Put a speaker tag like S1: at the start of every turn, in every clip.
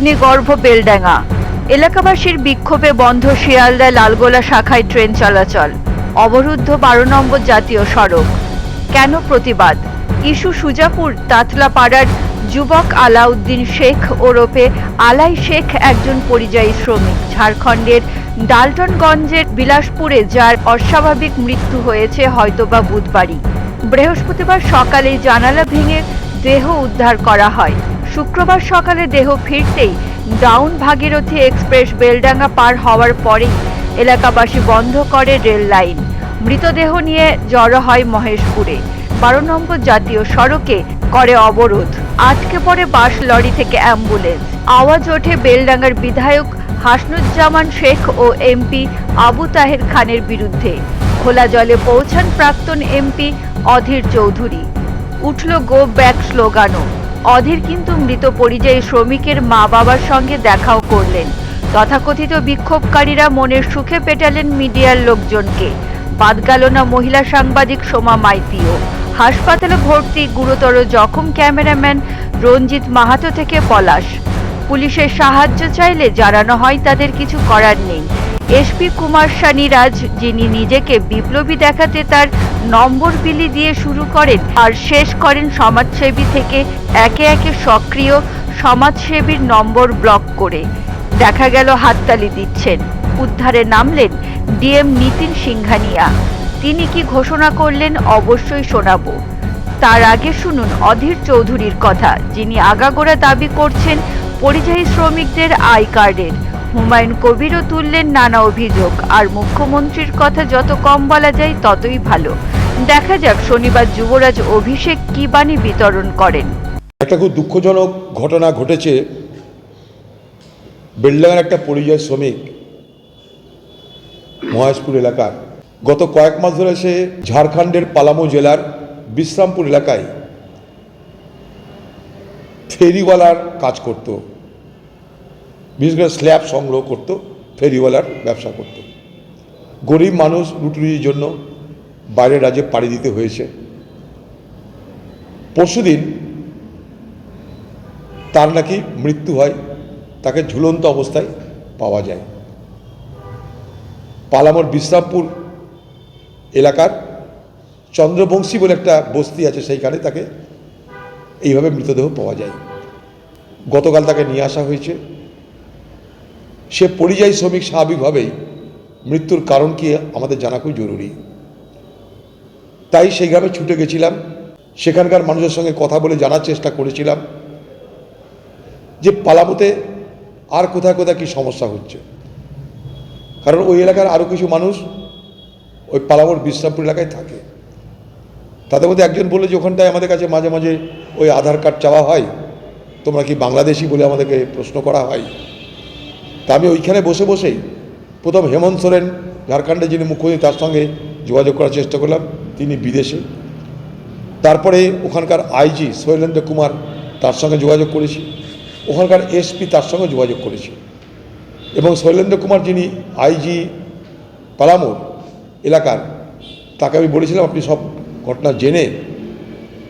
S1: অগ্নিগর্ভ বেলডাঙ্গা। এলাকাবাসীর বিক্ষোভে বন্ধ শিয়ালদা লালগোলা শাখায় ট্রেন চলাচল। অবরুদ্ধ বারো নম্বর জাতীয় সড়ক। কেন প্রতিবাদ? ইস্যু সুজাপুর তাতলাপাড়ার যুবক আলাউদ্দিন শেখ ওরফে আলাই শেখ একজন পরিযায়ী শ্রমিক। ঝাড়খণ্ডের ডালটনগঞ্জের বিলাসপুরে যার অস্বাভাবিক মৃত্যু হয়েছে হয়তোবা বুধবারই। বৃহস্পতিবার সকালে জানালা ভেঙে দেহ উদ্ধার করা হয়। শুক্রবার সকালে দেহ ফিরতেই ডাউন ভাগীরথী এক্সপ্রেস বেলডাঙ্গা পার হওয়ার পরেই এলাকাবাসী বন্ধ করে রেল লাইন। মৃতদেহ নিয়ে জড়ো হয় মহেশপুরে। বারো নম্বর জাতীয় সড়কে করে অবরোধ। আটকে পড়ে বাস লরি থেকে অ্যাম্বুলেন্স। আওয়াজ ওঠে বেলডাঙ্গার বিধায়ক হাসনুজ্জামান শেখ ও এমপি আবু তাহের খানের বিরুদ্ধে। খোলা জলে পৌঁছান প্রাক্তন এমপি অধীর চৌধুরী। উঠল গো ব্যাক স্লোগানও। অধীর কিন্তু মৃত পরিযায়ী শ্রমিকের মা বাবার সঙ্গে দেখাও করলেন। তথাকথিত বিক্ষোভকারীরা মনের সুখে পেটালেন মিডিয়ার লোকজনকে। বাদ গেল না মহিলা সাংবাদিক সোমা মাইতিও। হাসপাতালে ভর্তি গুরুতর জখম ক্যামেরাম্যান রঞ্জিত মাহাতো থেকে পলাশ। পুলিশের সাহায্য চাইলে জানানো হয় তাদের কিছু করার নেই। এসপি কুমার সানিরাজ যিনি নিজেকে বিপ্লবী দেখাতে তার নম্বর বিলি দিয়ে শুরু করেন আর শেষ করেন সমাজসেবী থেকে একে একে সক্রিয় সমাজসেবীর নম্বর ব্লক করে। দেখা গেল, হাততালি দিচ্ছেন। উদ্ধারে নামলেন ডিএম নিতিন সিংঘানিয়া তিনি কি ঘোষণা করলেন অবশ্যই শোনাবো। তার আগে শুনুন অধীর চৌধুরীর কথা, যিনি আগাগোড়া দাবি করছেন পরিযায়ী শ্রমিকদের আই কার্ডের। হুমায়ুন কবিরও তুললেন নানা অভিযোগ। আর মুখ্যমন্ত্রীর কথা যত কম বলা যায় ততই ভালো। দেখা যাক শনিবার যুবরাজ অভিষেক কি বাণী বিতরণ করেন।
S2: একটা খুব দুঃখজনক ঘটনা ঘটেছে। বেলডাঙ্গার একটা পরিযায়ী শ্রমিক মহেশপুর এলাকার। গত কয়েক মাস ধরে সে ঝাড়খণ্ডের পালামু জেলার বিশ্রামপুর এলাকায় ফেরিওয়ালার কাজ করত। বিশেষ করে স্ল্যাব সংগ্রহ করতো, ফেরিওয়ালার ব্যবসা করত। গরিব মানুষ রুটির জন্য বাইরের রাজ্যে পাড়ি দিতে হয়েছে। পরশুদিন তার নাকি মৃত্যু হয়, তাকে ঝুলন্ত অবস্থায় পাওয়া যায়। পালামোর বিশ্রামপুর এলাকার চন্দ্রবংশী বলে একটা বস্তি আছে, সেইখানে তাকে এইভাবে মৃতদেহ পাওয়া যায়। গতকাল তাকে নিয়ে আসা হয়েছে। সে পরিযায়ী শ্রমিক স্বাভাবিকভাবেই মৃত্যুর কারণ কি আমাদের জানা খুব জরুরি। তাই সেই গ্রামে ছুটে গেছিলাম। সেখানকার মানুষের সঙ্গে কথা বলে জানার চেষ্টা করেছিলাম যে পালামোতে আর কোথায় কোথায় কী সমস্যা হচ্ছে। কারণ ওই এলাকার আরও কিছু মানুষ ওই পালামোর বিশ্রামপুর এলাকায় থাকে। তাদের মধ্যে একজন বলল যে ওখানটায় আমাদের কাছে মাঝে মাঝে ওই আধার কার্ড চাওয়া হয়, তোমরা কি বাংলাদেশি বলে আমাদেরকে প্রশ্ন করা হয়? তা আমি ওইখানে বসে বসেই প্রথম হেমন্ত সোরেন ঝাড়খণ্ডে যিনি মুখ্যমন্ত্রী তার সঙ্গে যোগাযোগ করার চেষ্টা করলাম, তিনি বিদেশে। তারপরে ওখানকার আইজি শৈলেন্দ্র কুমার, তার সঙ্গে যোগাযোগ করেছি। ওখানকার এসপি তার সঙ্গে যোগাযোগ করেছি। এবং শৈলেন্দ্র কুমার যিনি আইজি পালামোর এলাকার, তাকে আমি বলেছিলাম, আপনি সব ঘটনা জেনে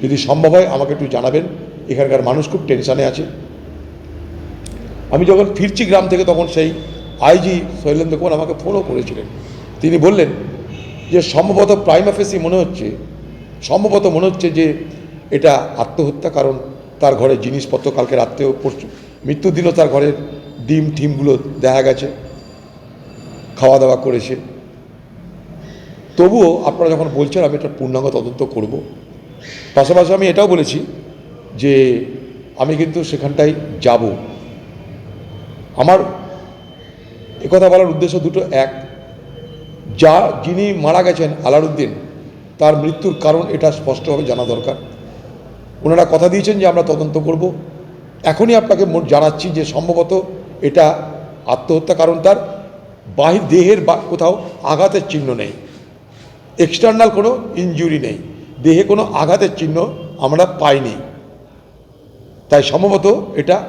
S2: যদি সম্ভব হয়, আমাকে একটু জানাবেন। এখানকার মানুষ খুব টেনশানে আছে। আমি যখন ফিরছি গ্রাম থেকে, তখন সেই আইজি শৈলেন্দ্র কুমার আমাকে ফোনও করেছিলেন। তিনি বললেন যে, সম্ভবত প্রাইম অফিসই মনে হচ্ছে, সম্ভবত মনে হচ্ছে যে, এটা আত্মহত্যা, কারণ তার ঘরে জিনিসপত্র কালকে রাত্রেও পরশু, মৃত্যুর দিনও তার ঘরের ডিম, টিমগুলো দেখা গেছে খাওয়া দাওয়া করেছে। তবুও আপনারা যখন বলছেন, আমি একটা পূর্ণাঙ্গ তদন্ত করব। পাশাপাশি আমি এটাও বলেছি যে, আমি কিন্তু সেখানটায় যাব। আমার একথা বলার উদ্দেশ্য দুটো, এক, যা যিনি মারা গেছেন আলারউদ্দিন তার মৃত্যুর কারণ এটা স্পষ্টভাবে জানা দরকার। ওনারা কথা দিয়েছেন যে আমরা তদন্ত করব। এখনই আপনাকে জানাচ্ছি যে সম্ভবত এটা আত্মহত্যা কারণ তার। বাহির দেহের বা কোথাও আঘাতের চিহ্ন নেই। এক্সটার্নাল কোনো ইনজুরি নেই। দেহে কোনো আঘাতের চিহ্ন আমরা পাইনি। তাই সম্ভবত এটা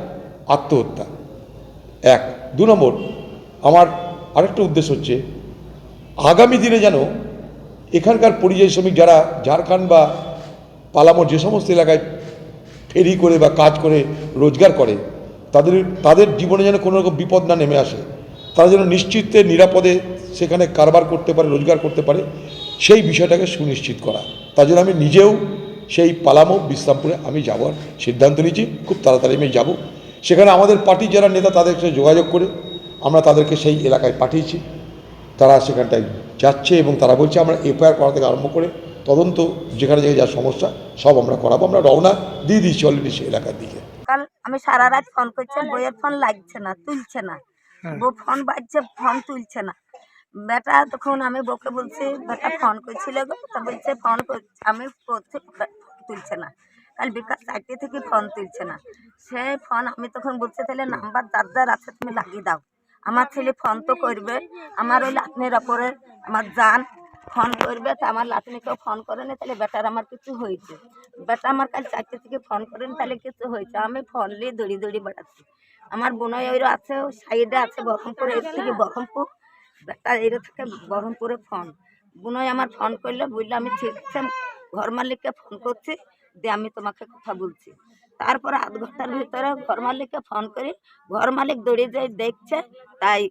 S2: আত্মহত্যা। এক। দু নম্বর, আমার আরেকটা উদ্দেশ্য হচ্ছে, আগামী দিনে যেন এখানকার পরিযায়ী শ্রমিক যারা ঝাড়খণ্ড বা পালামোর যে সমস্ত এলাকায় ফেরি করে বা কাজ করে, রোজগার করে, তাদের তাদের জীবনে যেন কোনো রকম বিপদ না নেমে আসে, তারা যেন নিশ্চিতে নিরাপদে সেখানে কারবার করতে পারে, রোজগার করতে পারে, সেই বিষয়টাকে সুনিশ্চিত করা। তার জন্য আমি নিজেও সেই পালামো, বিশ্রামপুরে আমি যাওয়ার সিদ্ধান্ত নিয়েছি, খুব তাড়াতাড়ি আমি যাব। সেখানে আমাদের পার্টির যারা নেতা তাদের সাথে যোগাযোগ করে আমরা তাদেরকে সেই এলাকায় পাঠিয়েছি। তারা সেখানটায় যাচ্ছে এবং তারা বলছে আমরা এফআইআর করা থেকে আরম্ভ করে তদন্ত যেখানে যেখানে যা সমস্যা সব আমরা করাবো। আমরা রওনা দিয়ে দিচ্ছি অলরেডি সেই এলাকার দিকে।
S3: কাল আমি সারা রাত ফোন করছি বইয়ের ফোন লাগছে না তুলছে না। বউ ফোন বাজছে ফোন তুলছে না। বেটা তখন আমি বউকে বলছি বেটা ফোন করছিল গো? তা বলছে ফোন করছে আমি তুলছে না। কাল বিকাল চারটে থেকে ফোন তুলছে না। সে ফোন আমি তখন বলছি, তাহলে নাম্বার যার যার আছে তুমি লাগিয়ে দাও। আমার ছেলে ফোন তো করবে, আমার ওই লাতনির ওপরে আমার যান ফোন করবে, তা আমার লাতনিকেও ফোন করে না, তাহলে বেটার আমার কিছু হয়েছে। বেটা আমার কাল চারটে থেকে ফোন করেন তাহলে কিছু হয়েছে। আমি ফোন নিয়ে দৌড়ি দৌড়ি বেড়াচ্ছি। আমার বোনই ওইরও আছে সাইডে আছে, বহরমপুর, এর থেকে বহরমপুর। বেটা এর থেকে বহরমপুরে ফোন বোনই আমার ফোন করল, বলল, আমি ঠিক ঘর মালিককে ফোন করছি। দিয়ে আমি তোমাকে কথা বলছি। তারপর আধ ঘণ্টার ভিতরে ঘর মালিককে ফোন করি। ঘর মালিক দৌড়ে যাই দেখছে তাই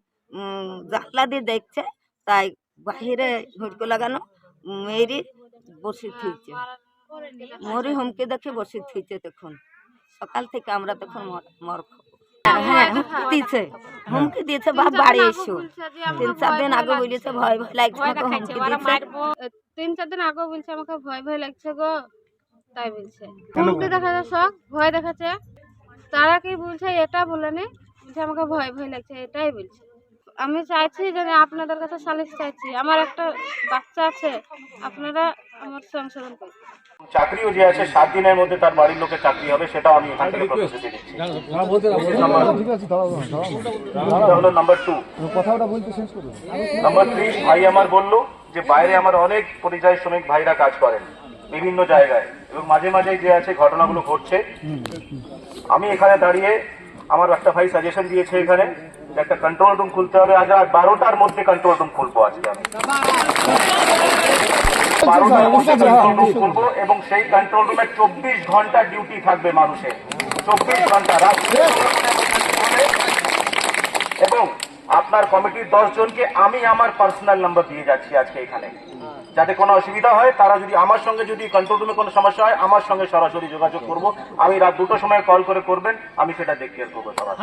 S3: জানলা দিয়ে দেখছে তাই বাহিরে হুড়কো লাগানো মেরি বসে থুইছে। মরি হুমকি দেখে বসে থুইছে তখন। সকাল থেকে আমরা তখন মর- মর হ্যাঁ হুমকি দিয়েছে। হুমকি দিয়েছে বাপ বাড়ি এসো। তিন চার দিন আগে বলেছে ভয় ভয় লাগছে হুমকি দিয়েছে।
S4: তিন চার দিন আগেও বলছে আমাকে ভয় ভয় লাগছে গো। তাই বলছে। হুমকি দেখাচ্ছে শখ ভয় দেখাচ্ছে। তারা কি বলছে এটা বলেনি বলছে আমাকে ভয় ভয় লাগছে এটাই বলছে। আমি চাইছি যে আপনাদের কাছে সালিশ চাইছি। আমার একটা বাচ্চা আছে আপনারা আমার সংশোধন করুন।
S5: চাকরিও যে আছে সাত দিনের মধ্যে তার বাড়ির লোকের চাকরি হবে সেটাও আমি এখান থেকে প্রতিশ্রুতি দিচ্ছি এটা হলো নাম্বার টু নাম্বার থ্রি ভাই আমার বলল যে বাইরে আমার অনেক পরিযায়ী শ্রমিক ভাইরা কাজ করেন। বিভিন্ন জায়গায় এবং মাঝে মাঝে যে আছে ঘটনাগুলো ঘটছে। আমি এখানে দাঁড়িয়ে আমার একটা ভাই সাজেশন দিয়েছে এখানে একটা কন্ট্রোল রুম খুলতে হবে। আজ আর বারোটার মধ্যে কন্ট্রোল রুম খুলবো আজকে আমি। বারোটার মধ্যে কন্ট্রোল রুম খুলবো এবং সেই কন্ট্রোল রুমে চব্বিশ ঘণ্টা ডিউটি থাকবে মানুষের। চব্বিশ ঘণ্টা রাত্রে আপনার কমিটির জনকে আমি আমার পার্সোনাল নাম্বার দিয়ে যাচ্ছি আজকে এখানে। যাতে কোনো অসুবিধা হয়, তারা যদি আমার সঙ্গে যদি কন্ট্রোল রুমে কোনো সমস্যা হয়, আমার সঙ্গে সরাসরি যোগাযোগ করব। আমি রাত দুটোর সময় কল করে করবেন, আমি সেটা দেখে করব সবার।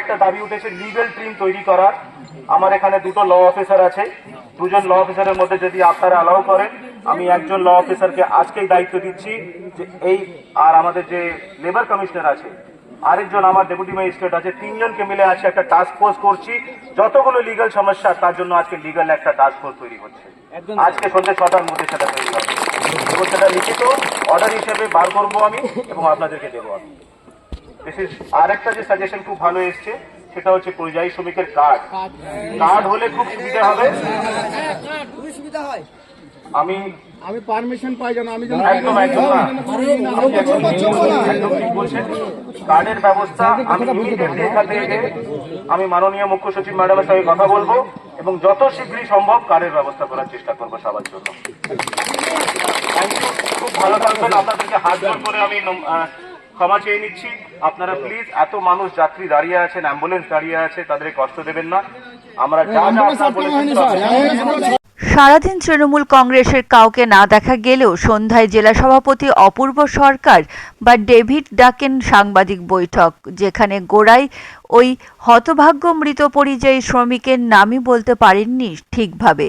S5: একটা দাবি উঠেছে লিগেল টিম তৈরি করার। আমার এখানে দুটো ল অফিসার আছে। দুজন ল অফিসারের মধ্যে যদি আপনারা অ্যালাউ করেন, আমি একজন ল অফিসারকে আজকেই দায়িত্ব দিচ্ছি যে এই আর আমাদের যে লেবার কমিশনার আছে আরেকজন আমার ডেপুটি ম্যাজিস্ট্রেট আছে তিনজনকে মিলে আজকে একটা টাস্ক ফোর্স করছি। যতগুলো লিগাল সমস্যা তার জন্য আজকে লিগাল একটা টাস্ক ফোর্স তৈরি হচ্ছে আজকে সন্ধ্যে ছটার মধ্যে সেটা তৈরি হবে। এবং সেটা লিখিত অর্ডার হিসেবে বার করব আমি এবং আপনাদেরকে দেবো আমি। বিশেষ আরেকটা যে সাজেশন খুব ভালো এসছে সেটা হচ্ছে পরিযায়ী শ্রমিকের কার্ড কার্ড হলে খুব সুবিধা হবে।
S6: খুবই সুবিধা হয়।
S5: আমি
S6: আমি পারমিশন পাই যেন আমি যেন
S5: একদম একদম ঠিক- বলছেন কার্ডের ব্যবস্থা আমি immediately এখান থেকে আমি মাননীয় মুখ্য সচিব ম্যাডামের সঙ্গে কথা বলব এবং যত শীঘ্রই সম্ভব কার্ডের ব্যবস্থা করার চেষ্টা করব সবার জন্য। খুব ভালো থাকবেন। আপনাদেরকে হাত জোর করে আমি ক্ষমা চেয়ে নিচ্ছি। আপনারা প্লিজ এত মানুষ যাত্রী দাঁড়িয়ে আছেন অ্যাম্বুলেন্স দাঁড়িয়ে আছে তাদের কষ্ট দেবেন না। আমরা যা যা
S1: সারাদিন তৃণমূল কংগ্রেসের কাউকে না দেখা গেলেও সন্ধ্যায় জেলা সভাপতি অপূর্ব সরকার বা ডেভিড ডাকেন সাংবাদিক বৈঠক, যেখানে গোড়াই ওই হতভাগ্য মৃত পরিযায়ী শ্রমিকের নামই বলতে পারেননি ঠিকভাবে।